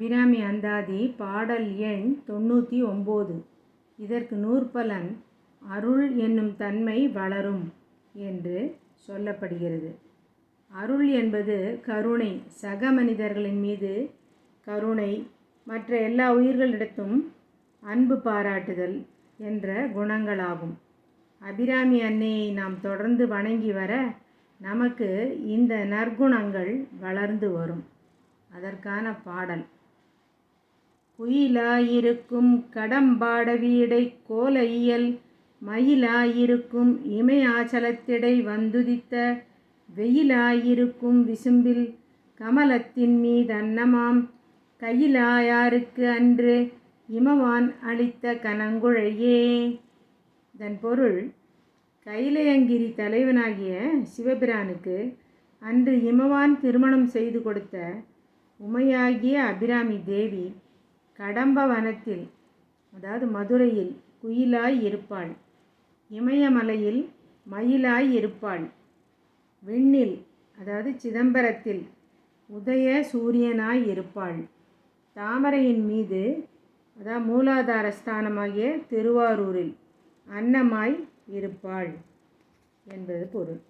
அபிராமி அந்தாதி பாடல் எண் தொண்ணூற்றி ஒம்பது. இதற்கு நூற்பலன் அருள் என்னும் தன்மை வளரும் என்று சொல்லப்படுகிறது. அருள் என்பது கருணை சக மனிதர்களின் மீது கருணை மற்ற எல்லா உயிர்களிடத்தும் அன்பு பாராட்டுதல் என்ற குணங்களாகும். அபிராமி அன்னையை நாம் தொடர்ந்து வணங்கி வர நமக்கு இந்த நற்குணங்கள் வளர்ந்து வரும். அதற்கான பாடல். குயிலாயிருக்கும் கடம்பாட வீடை கோல இயல் மயிலாயிருக்கும் இமயாச்சலத்திடை வந்துதித்த வெயிலாயிருக்கும் விசும்பில் கமலத்தின் மீதன்னமாம் கையிலாயாருக்கு அன்று இமவான் அளித்த கனங்குழையே. இதன் பொருள் கைலையங்கிரி தலைவனாகிய சிவபிரானுக்கு அன்று இமவான் திருமணம் செய்து கொடுத்த உமையாகிய அபிராமி தேவி கடம்பவனத்தில் அதாவது மதுரையில் குயிலாய் இருப்பாள் இமயமலையில் மயிலாய் இருப்பாள் விண்ணில் அதாவது சிதம்பரத்தில் உதய சூரியனாய் இருப்பாள் தாமரையின் மீது அதாவது மூலாதார ஸ்தானமாகிய திருவாரூரில் அன்னமாய் இருப்பாள் என்பது பொருள்.